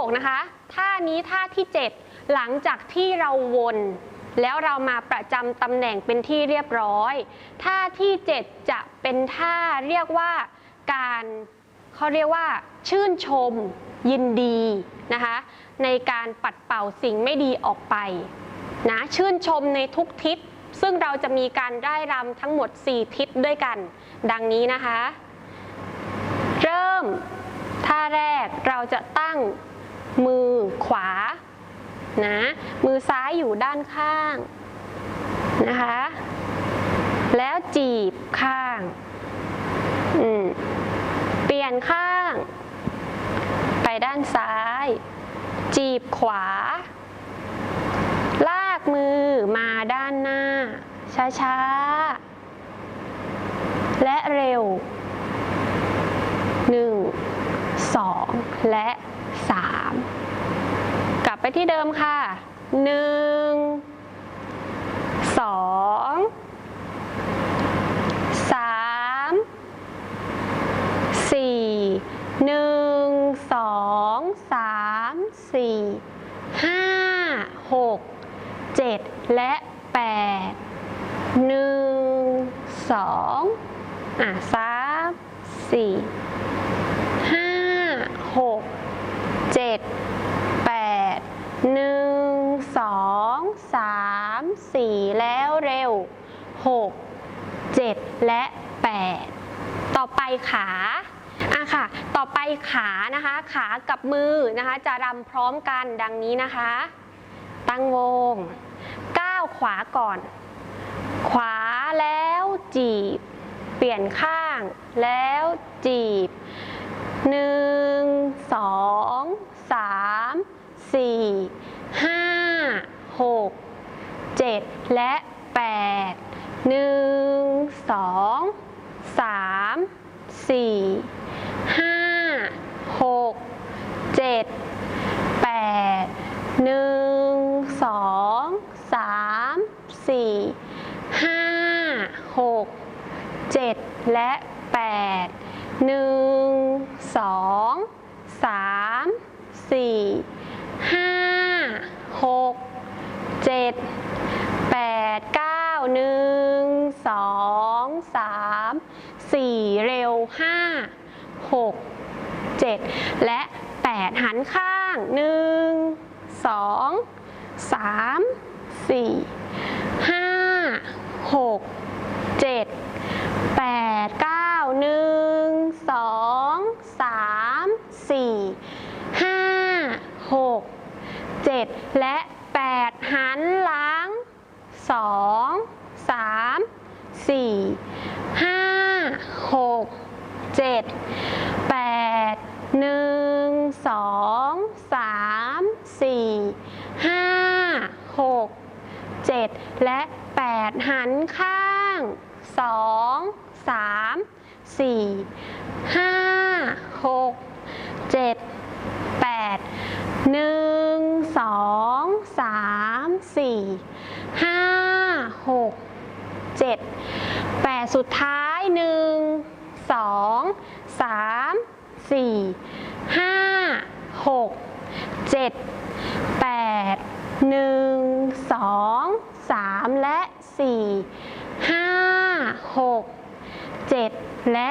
6 นะคะ ท่านี้ท่าที่ 7 หลังจากที่เราวนแล้วเรามาประจำตำแหน่งเป็นที่เรียบร้อย ท่าที่ 7 จะเป็นท่าเรียกว่าการเขาเรียกว่า ชื่นชม ยินดีนะคะ ในการปัดเป่าสิ่งไม่ดีออกไปนะชื่นชมในทุกทิศ ซึ่งเราจะมีการได้รำทั้งหมด 4 ทิศด้วยกัน ดังนี้นะคะ เริ่ม ท่าแรกเราจะตั้ง มือขวานะมือซ้ายอยู่ด้านข้างนะคะ แล้วจีบข้างเปลี่ยนข้าง ไปด้านซ้าย จีบขวา ลากมือมาด้านหน้า ช้าๆ และเร็วหนึ่งสองและ สามกลับไปที่เดิมค่ะหนึ่งสองสามสี่หนึ่งสองสามสี่ห้าหกเจ็ดและแปดหนึ่งสองอะสาม 6 7 และ 8 ต่อไปขาอะค่ะ ต่อไปขานะคะ ขากับมือนะคะ จะรำพร้อมกันดังนี้นะคะ ตั้งวง ก้าขวาก่อน ขวาแล้วจีบ เปลี่ยนข้างแล้วจีบ 1 2 3 4 5 6 7 และ 8 หนึ่งสองสามสี่ห้าหกเจ็ดแปดหนึ่งสองสามสี่ห้าหกเจ็ดและแปดหนึ่งสองสามสี่ห้าหกเจ็ดแปดเก้าหนึ่ง สองสามสี่เร็วห้าหกเจ็ดและแปดหันข้างหนึ่งสองสามสี่ห้าหกเจ็ดแปดเก้าหนึ่งสองสามสี่ห้าหกเจ็ดและแปดหันหลัง สอง สาม สี่ ห้าหกเจ็ดแปดหนึ่งสองสามสี่ห้าหกเจ็ดและแปดหันข้างสองสามสี่ห้า หก เจ็ด แปด หนึ่ง สอง สาม สี่ ห้า หก เจ็ด แปด สุดท้ายหนึ่งสองสามสี่ห้าหกเจ็ดแปดหนึ่งสองสามและสี่ห้าหกเจ็ดและ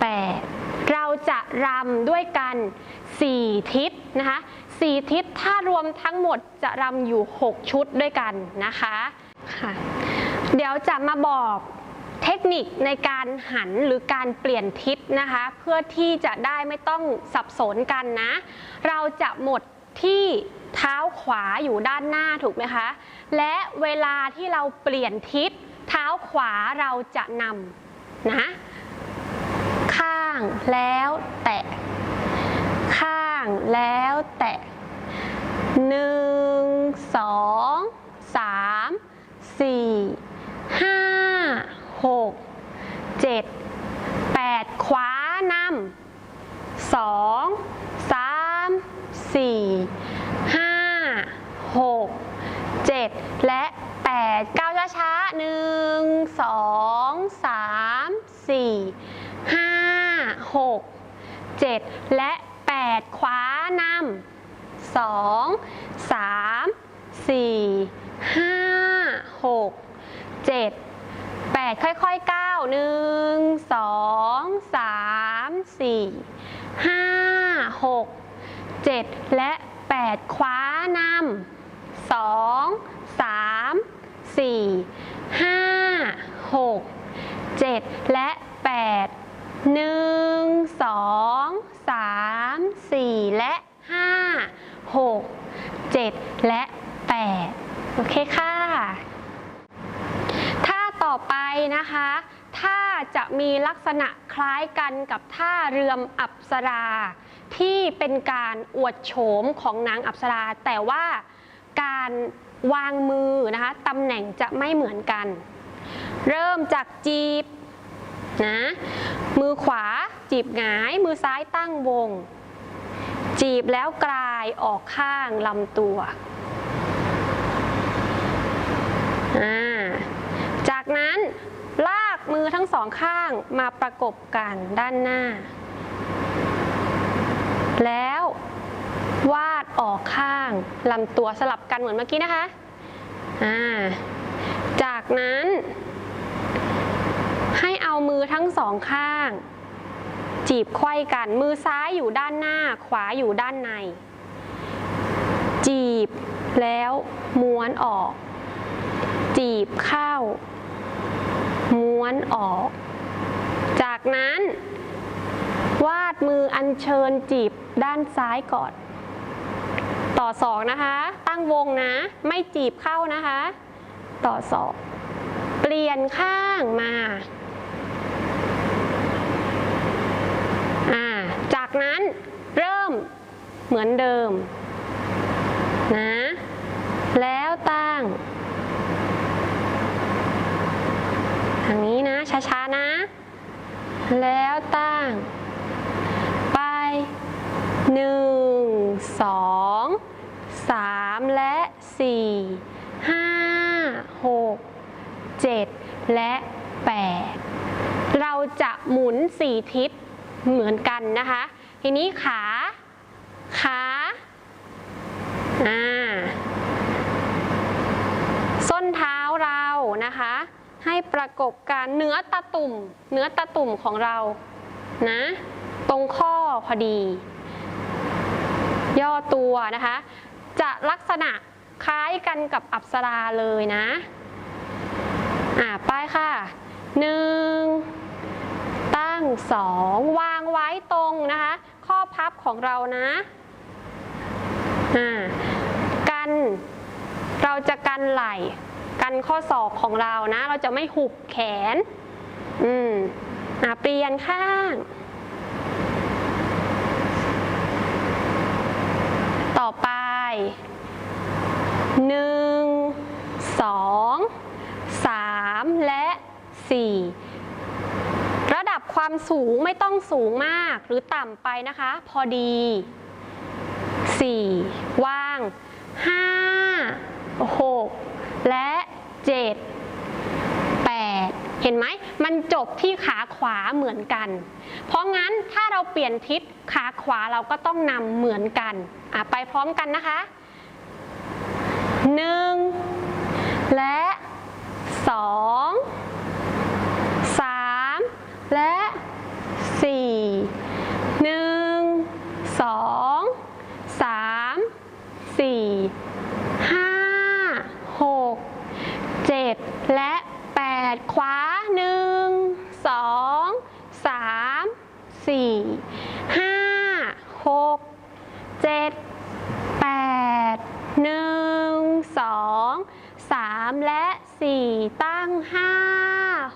แปดเราจะรำด้วยกัน 4 ทิศนะคะ4ทิศถ้ารวมทั้งหมดจะรำอยู่ 6 ชุดด้วยกันนะคะค่ะเดี๋ยวจะมาบอกเทค นิคในการหันหรือการเปลี่ยนทิศนะคะ เพื่อที่จะได้ไม่ต้องสับสนกันนะ เราจะหมดที่เท้าขวาอยู่ด้านหน้าถูกไหมคะ และเวลาที่เราเปลี่ยนทิศ เท้าขวาเราจะนำนะ ข้างแล้วแตะ ข้างแล้วแตะหนึ่งสองสามสี่ห้าหกเจ็ดแปดขวานำ สองสามสี่ห้าหกเจ็ดและแปดก้าวช้าๆหนึ่งสองสามสี่ห้าหกเจ็ดและแปดขวานำสองสามสี่ห้าหกเจ็ดแปดค่อยๆก้าวหนึ่งสองสามสี่ 6 7 และ8คว้านำ 2 3 4 5 6 7 และ 8 1 2 3 4 และ 5 6 7 และ 8 โอเคค่ะ ท่าต่อไปนะคะ ท่าจะมีลักษณะคล้ายกันกับท่าเรือมอับสรา ที่เป็นการอวดโฉมของนางอัปสราแต่ว่าการวางมือนะคะตำแหน่งจะไม่เหมือนกัน เริ่มจากจีบนะมือขวาจีบหงาย มือซ้ายตั้งวง จีบแล้วกลายออกข้างลำตัว จากนั้นลากมือทั้งสองข้างมาประกบกันด้านหน้า แล้ววาดออกข้างลำตัวสลับกันเหมือนเมื่อกี้นะคะอ่าจากนั้นให้เอามือทั้งสองข้าง จีบไขว้กัน มือซ้ายอยู่ด้านหน้า ขวาอยู่ด้านใน จีบแล้วม้วนออก จีบเข้า ม้วนออก จากนั้น วาดมืออัญเชิญจีบด้านซ้ายก่อน ต่อสองนะคะ ตั้งวงนะ ไม่จีบเข้านะคะ ต่อสองเปลี่ยนข้างมาอ่าจากนั้นเริ่มเหมือนเดิมนะแล้วตั้งทางนี้นะช้าๆนะ แล้ว 7 และ 8 เราจะหมุน 4 ทิศเหมือนกันนะคะ ทีนี้ขา ขาอ่าส้นเท้าเรานะคะ ให้ประกบกันเนื้อตะตุ่มเนื้อตะตุ่มของเรานะ ตรงข้อพอดี ย่อตัวนะคะ จะลักษณะคล้ายกันกับอัปสราเลยนะ อ่าไปค่ะหนึ่งตั้งสองวางไว้ตรงนะคะ ข้อพับของเรานะอ่ากันเราจะกันไหล่กันข้อศอกของเรานะ เราจะไม่หุบแขน อืมอ่าเปลี่ยนข้าง ต่อไปหนึ่ง 4. ระดับความสูงไม่ต้องสูงมากหรือต่ำไปนะคะ พอดี 4. ว่าง 5 6 และ 7 8 เห็นไหม มันจบที่ขาขวาเหมือนกัน เพราะงั้นถ้าเราเปลี่ยนทิศขาขวาเราก็ต้องนำเหมือนกันไปพร้อมกันนะคะ 1 และ 2 และสี่หนึ่งสองสามสี่ห้าหกเจ็ดและแปดขวาหนึ่งสองสามสี่ห้าหกเจ็ดแปดหนึ่งสองสามและสี่ตั้งห้า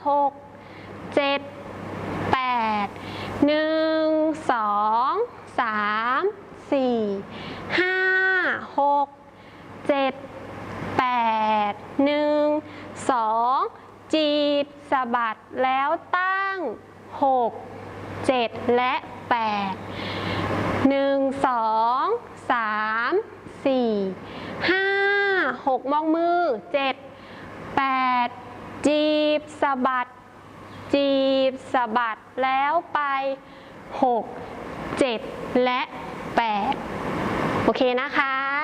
หกเจ็ดแปด หนึ่งสองสามสี่ห้าหกเจ็ดแปดหนึ่งสองจีบสะบัดแล้วตั้งหกเจ็ดและแปดหนึ่งสองสามสี่ห้าหกมองมือเจ็ดแปดจีบสะบัด จีบสะบัดแล้วไปหกเจ็ดและแปดโอเคนะคะ